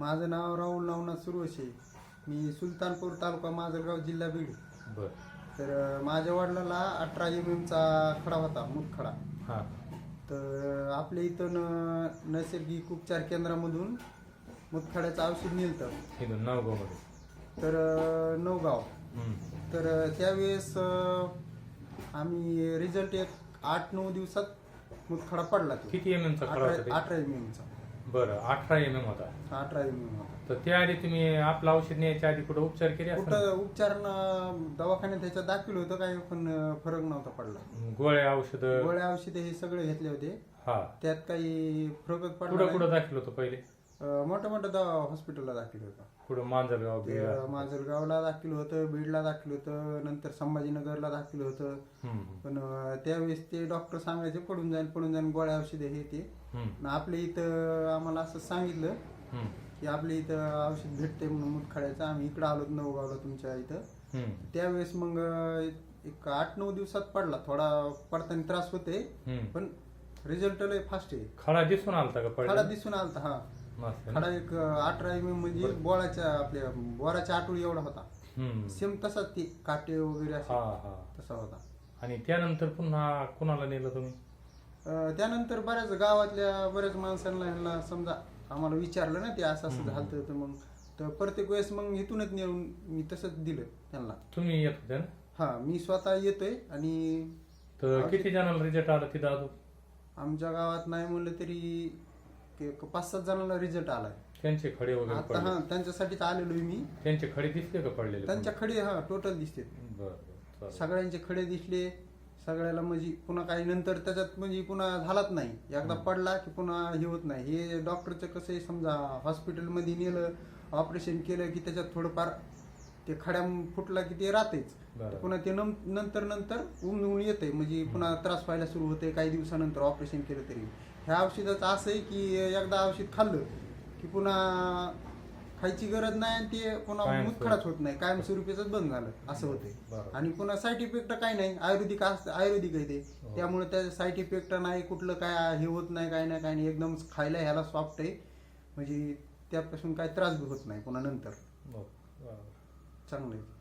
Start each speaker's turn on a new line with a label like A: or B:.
A: माझं नाव राहुल नवनाथ सुरवशे मी सुलतानपूर तालुका माजलगाव जिल्हा बीड.
B: बर.
A: तर माझ्या वडिलाला अठरा एम एमचा खडा होता मुतखडा
B: हा.
A: तर आपल्या इथं न- नैसर्गिक उपचार केंद्रामधून मुतखड्याचं औषध मिळतं
B: इथून नावगावमध्ये.
A: तर अं, नवगाव.
B: हम्म.
A: तर अं, त्यावेळेस अं, आम्ही रिझल्ट एक आठ नऊ दिवसात मुतखडा पडला तो.
B: किती एम एमचा खडा होता
A: अठरा
B: ते?
A: अठरा एम एमचा
B: बरं अठरा एम एम होता.
A: अठरा एम एम होता.
B: तर त्याआधी तुम्ही आपलं औषध न्यायच्या आधी कुठं उपचार केले?
A: कुठं उपचार न- दवाखान्यात त्याच्यात दाखल होतं काही पण फरक नव्हता पडला.
B: गोळ्या औषध?
A: गोळ्या औषधे हे सगळे घेतले होते.
B: हा.
A: त्यात काही पडला
B: कुठं
A: नाही.
B: कुठं दाखल होतं पहिले?
A: मोठ्या मोठ्या दवा हॉस्पिटलला दाखल होतं.
B: कुठं? मांजरगाव
A: ते दाखल होतं बीडला दाखल होतं नंतर संभाजीनगरला दाखल होतं.
B: हम्म,
A: पण अं, त्यावेळेस ते डॉक्टर सांगायचे पडून जाईल पडून जाईल गोळ्या औषधे हे ते.
B: हम्म,
A: आणि आपल्या इथं आम्हाला असं सांगितलं
B: हम्म,
A: की आपल्या इथं औषध भेटते म्हणून मुतखड्याचं आम्ही इकडं आलो नवगावला तुमच्या इथं.
B: हम्म,
A: त्यावेळेस मग अं, एक आठ नऊ दिवसात पडला. थोडा पडताना त्रास होते
B: हम्म.
A: पण रिझल्ट लय फास्ट आहे.
B: खडा दिसून आलता का पडला?
A: दिसून आलता हा? खडा एक अठरा एम एम म्हणजे बोळाच्या आपल्या बोराच्या आठवडी एवढा होता. सेम तसाच ती काटे वगैरे असा. तसा होता.
B: आणि त्यानंतर पुन्हा कुणाला नेलं तुम्ही?
A: त्यानंतर बऱ्याच गावातल्या बऱ्याच माणसांना ह्यांना समजा आम्हाला विचारलं ना ते असं असं. झालं तर मग तर प्रत्येक वेळेस मग इथूनच नेऊन मी तसंच दिलं त्यांना.
B: तुम्ही येत होते ना?
A: हा मी स्वतः येतोय आणि
B: तर किती जणांना रिझल्ट आला तिथं अजून
A: आमच्या गावात नाही म्हणलं तरी एक पाच सात जणांना रिझल्ट आलाय.
B: त्यांचे खडे वगैरे
A: आता
B: पडले.
A: हा त्यांच्यासाठीच आलेलोय मी.
B: त्यांचे खडे दिसले का पडलेले
A: त्यांच्या खडे हा टोटल दिसते
B: बरं.
A: सगळ्यांचे खडे दिसले. सगळ्याला म्हणजे पुन्हा काही नंतर त्याच्यात म्हणजे पुन्हा झालाच नाही. एकदा पडला की पुन्हा हे होत नाही. हे डॉक्टरचं कसं आहे समजा हॉस्पिटलमध्ये नेलं ऑपरेशन केलं की त्याच्यात थोडंफार ते खड्या फुटला की ते राहतेच.
B: बरं.
A: पुन्हा ते नम- नंतर नंतर उमून येते म्हणजे पुन्हा त्रास व्हायला सुरू होते काही दिवसानंतर ऑपरेशन केलं तरी. ह्या औषधाचं असं आहे की एकदा औषध खाल्लं की पुन्हा खायची गरज नाही आणि ते पुन्हा
B: कायमस्वरूपी.
A: मुतखडाच होत नाही. कायमस्वरूपीच बंद झालं. असं होते
B: बरं.
A: आणि पुन्हा साईड इफेक्ट काही नाही. आयुर्वेदिक असतं आयुर्वेदिक आहे ते.
B: हो.
A: त्यामुळे त्याचे साईड इफेक्ट नाही कुठलं काय हे होत नाही काय नाही काय नाही. एकदम खायला ह्याला सॉफ्ट आहे. म्हणजे त्यापासून काही त्रास बी होत नाही पुन्हा नंतर.
B: बरं, बरं.
A: चांगलं आहे